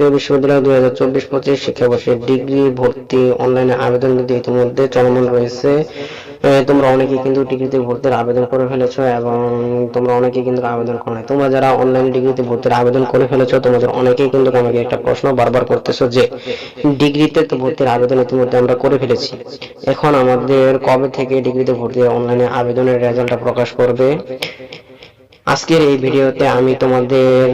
জাতীয় বিশ্ববিদ্যালয় দুই হাজার চব্বিশ পঁচিশ শিক্ষাবর্ষে ডিগ্রি ভর্তি অনলাইনে আবেদন কিন্তু ইতিমধ্যে চলমান রয়েছে। তোমরা অনেকে কিন্তু ডিগ্রিতে ভর্তির আবেদন করে ফেলেছো এবং তোমরা অনেকে কিন্তু আবেদন করো নাই। তোমরা যারা অনলাইন ডিগ্রিতে ভর্তির আবেদন করে ফেলেছো, তোমাদের অনেকেই কিন্তু আমাকে একটা প্রশ্ন বারবার করতেছো যে, ডিগ্রিতে তো ভর্তির আবেদন ইতিমধ্যে আমরা করে ফেলেছি। এখন আমাদের কবে থেকে ডিগ্রিতে ভর্তির অনলাইনে আবেদনের রেজাল্টটা প্রকাশ করবে? আজকের এই ভিডিওতে আমি তোমাদের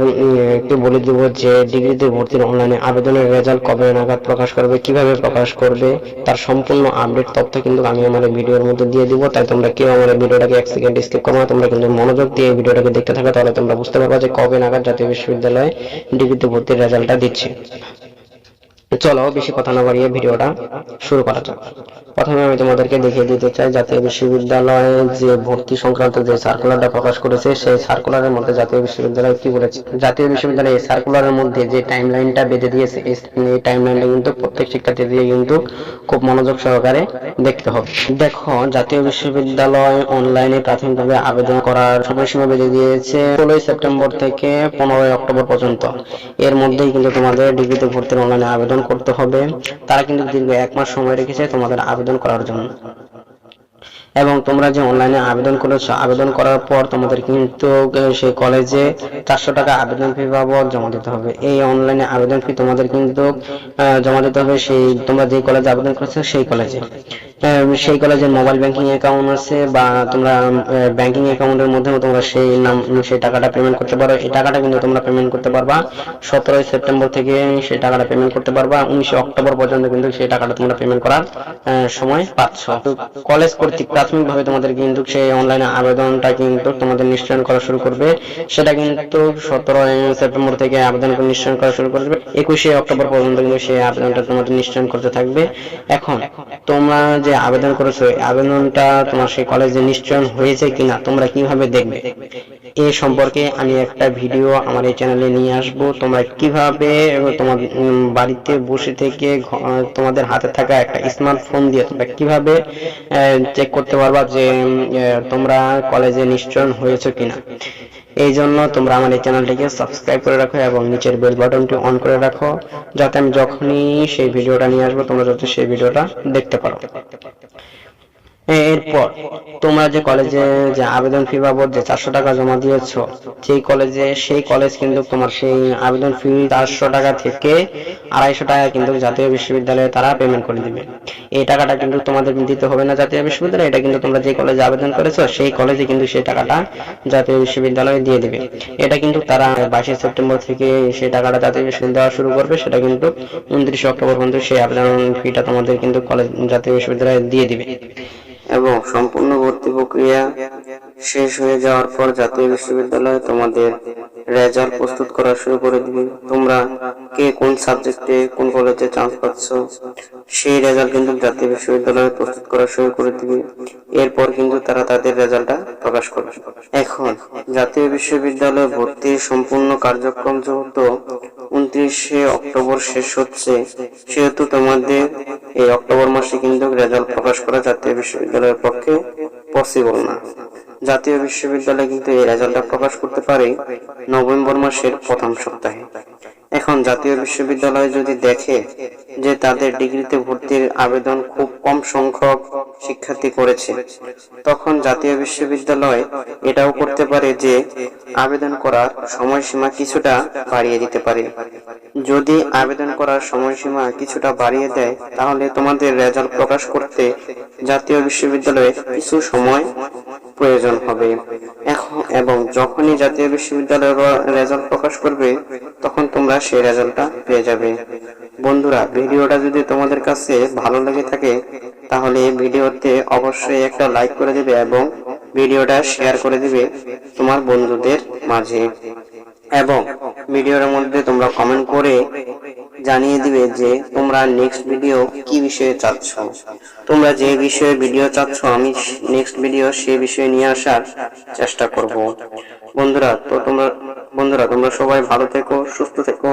একটু বলে দেব যে ডিগ্রিতে ভর্তির অনলাইনে আবেদনের রেজাল্ট কবে নাগাদ প্রকাশ করবে, কীভাবে প্রকাশ করবে, তার সম্পূর্ণ আপডেট তথ্য কিন্তু আমি আমার ভিডিওর মধ্যে দিয়ে দিব। তাই তোমরা কেউ আমার ভিডিওটাকে এক সেকেন্ড স্কিপ করো না, তোমরা কিন্তু মনোযোগ দিয়ে ভিডিওটাকে দেখতে থাকো, তাহলে তোমরা বুঝতে পারবে যে কবে নাগাদ জাতীয় বিশ্ববিদ্যালয়ে ডিগ্রিতে ভর্তির রেজাল্টটা দিচ্ছে। চলো বেশি কথা না বাড়িয়ে ভিডিওটা শুরু করা যাক। প্রথমে আমি তোমাদেরকে দেখিয়ে দিতে চাই, জাতীয় বিশ্ববিদ্যালয়ে যে ভর্তি সংক্রান্ত যে সার্কুলারটা প্রকাশ করেছে, সেই সার্কুলারের মধ্যে জাতীয় বিশ্ববিদ্যালয় কি বলেছে? জাতীয় বিশ্ববিদ্যালয় এই সার্কুলারের মধ্যে যে টাইমলাইনটা বেঁধে দিয়েছে, এই টাইমলাইনটা কিন্তু প্রত্যেক শিক্ষার্থী দিয়ে কিন্তু খুব মনোযোগ সহকারে দেখতে হবে। দেখো, জাতীয় বিশ্ববিদ্যালয় অনলাইনে প্রাথমিকভাবে আবেদন করার সময়সীমা বেঁধে দিয়েছে ষোলোই সেপ্টেম্বর থেকে পনেরোই অক্টোবর পর্যন্ত। এর মধ্যেই কিন্তু তোমাদের ডিগ্রিতে ভর্তির অনলাইনে আবেদন করতে হবে। তারা কিন্তু দীর্ঘ এক মাস সময় রেখেছে তোমাদের আবেদন করার জন্য। এবং তোমরা যে অনলাইনে আবেদন করেছ, আবেদন করার পর তোমাদের কিন্তু সেই কলেজে চারশো টাকা আবেদন ফি বাবদ জমা দিতে হবে। এই অনলাইনে আবেদন ফি তোমাদের কিন্তু জমা দিতে হবে সেই, তোমরা যে কলেজে আবেদন করেছ সেই কলেজে সেই কলেজের মোবাইল ব্যাংকিং অ্যাকাউন্ট আছে বা তোমরা ব্যাংকিং অ্যাকাউন্টের মাধ্যমে তোমরা সেই নাম, সেই টাকাটা পেমেন্ট করতে পারো। এই টাকাটা কিন্তু তোমরা পেমেন্ট করতে পারবা। সতেরোই সেপ্টেম্বর থেকে সেই টাকাটা পেমেন্ট করতে পারবা। উনিশে অক্টোবর পর্যন্ত কিন্তু সেই টাকাটা তোমরা পেমেন্ট করার সময় পাচ্ছ। কলেজ কর্তৃক প্রাথমিকভাবে তোমাদের কিন্তু সেই অনলাইনে আবেদনটা কিন্তু তোমাদের নিশ্চয়ন করা শুরু করবে। সেটা কিন্তু সতেরোই সেপ্টেম্বর থেকে আবেদন নিশ্চয়ন করা শুরু করবে। একুশে অক্টোবর পর্যন্ত কিন্তু সেই আবেদনটা তোমাদের নিশ্চয়ন করতে থাকবে। এখন তোমরা যে আবেদন করেছ আবেদনটা তোমার সেই কলেজে নিশ্চয়ন হয়েছে কিনা, তোমরা কীভাবে দেখবে? এ সম্পর্কে আমি একটা ভিডিও আমার এই চ্যানেলে নিয়ে আসব। তোমরা কীভাবে তোমার বাড়িতে বসে থেকে তোমাদের হাতে থাকা একটা স্মার্টফোন দিয়ে তোমরা কীভাবে চেক করতে পারবা যে তোমরা কলেজে নিশ্চয়ন হয়েছে কিনা? এই জন্য তোমরা আমার এই চ্যানেলটিকে সাবস্ক্রাইব করে রাখো এবং নিচের বেল বাটনটি অন করে রাখো, যাতে আমি যখনই সেই ভিডিওটা নিয়ে আসব তোমরা যাতে সেই ভিডিওটা দেখতে পারো। এরপর তোমরা যে কলেজে যে আবেদন ফি বাবদ যে চারশো টাকা জমা দিয়েছ সেই কলেজে সেই কলেজ কিন্তু তোমার সেই আবেদন ফি চারশো টাকা থেকে আড়াইশো টাকা কিন্তু জাতীয় বিশ্ববিদ্যালয়ে তারা পেমেন্ট করে দিবে। এই টাকাটা কিন্তু তোমাদের দিতে হবে না জাতীয় বিশ্ববিদ্যালয়ে, এটা কিন্তু তোমরা যে কলেজে আবেদন করেছ, সেই কলেজে কিন্তু সেই টাকাটা জাতীয় বিশ্ববিদ্যালয়ে দিয়ে দিবে। এটা কিন্তু তারা বাইশে সেপ্টেম্বর থেকে সেই টাকাটা জাতীয় বিশ্ববিদ্যালয় দেওয়া শুরু করবে, সেটা কিন্তু উনত্রিশে অক্টোবর পর্যন্ত সেই আবেদন ফিটা তোমাদের কিন্তু কলেজ জাতীয় বিশ্ববিদ্যালয়ে দিয়ে দিবে। এবং সম্পূর্ণ ভর্তি প্রক্রিয়া শেষ হয়ে যাওয়ার পর জাতীয় বিশ্ববিদ্যালয়ে তোমাদের রেজাল্ট প্রস্তুত করা শুরু করে দিবে। তোমরা কে কোন সাবজেক্টে কোন কলেজে চান্স পাচ্ছ, সেই রেজাল্ট কিন্তু জাতীয় বিশ্ববিদ্যালয়ে প্রস্তুত করা শুরু করে দিবে। এরপর কিন্তু তারা তাদের রেজাল্টটা প্রকাশ করবে। এখন জাতীয় বিশ্ববিদ্যালয়ে ভর্তির সম্পূর্ণ কার্যক্রম যেহেতু উনত্রিশে অক্টোবর শেষ হচ্ছে, সেহেতু তোমাদের এই অক্টোবর মাসে কিন্তু রেজাল্ট প্রকাশ করা জাতীয় বিশ্ববিদ্যালয়ের পক্ষে পসিবল না। জাতীয় বিশ্ববিদ্যালয় কিন্তু এই রেজাল্টটা প্রকাশ করতে পারে নভেম্বর মাসের প্রথম সপ্তাহে। এখন জাতীয় বিশ্ববিদ্যালয় যদি দেখে যে তাদের ডিগ্রিতে ভর্তির আবেদন খুব কম সংখ্যক শিক্ষার্থী করেছে। তখন জাতীয় বিশ্ববিদ্যালয় এটাও করতে পারে যে আবেদন করার সময়সীমা কিছুটা বাড়িয়ে দিতে পারে। যদি আবেদন করার সময়সীমা কিছুটা বাড়িয়ে দেয়, তাহলে তোমাদের রেজাল্ট প্রকাশ করতে জাতীয় বিশ্ববিদ্যালয়ে কিছু সময় প্রয়োজন হবে। এখন এবং যখনই জাতীয় বিশ্ববিদ্যালয়ের রেজাল্ট প্রকাশ করবে, তখন তোমরা সেই রেজাল্টটা পেয়ে যাবে। বন্ধুরা, ভিডিওটা যদি তোমাদের কাছে ভালো লেগে থাকে তাহলে ভিডিওতে অবশ্যই একটা লাইক করে দিবে এবং ভিডিওটা শেয়ার করে দিবে তোমার বন্ধুদের মাঝে। এবং ভিডিওর মধ্যে তোমরা কমেন্ট করে জানিয়ে দিবে যে তোমরা নেক্সট ভিডিও কি বিষয়ে চাচ্ছ। তোমরা যে বিষয়ে ভিডিও চাচ্ছ, আমি নেক্সট ভিডিও সেই বিষয়ে নিয়ে আসার চেষ্টা করব। বন্ধুরা, তো তোমরা, বন্ধুরা, তোমরা সবাই ভালো থেকো, সুস্থ থেকো।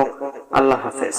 আল্লাহ হাফেজ।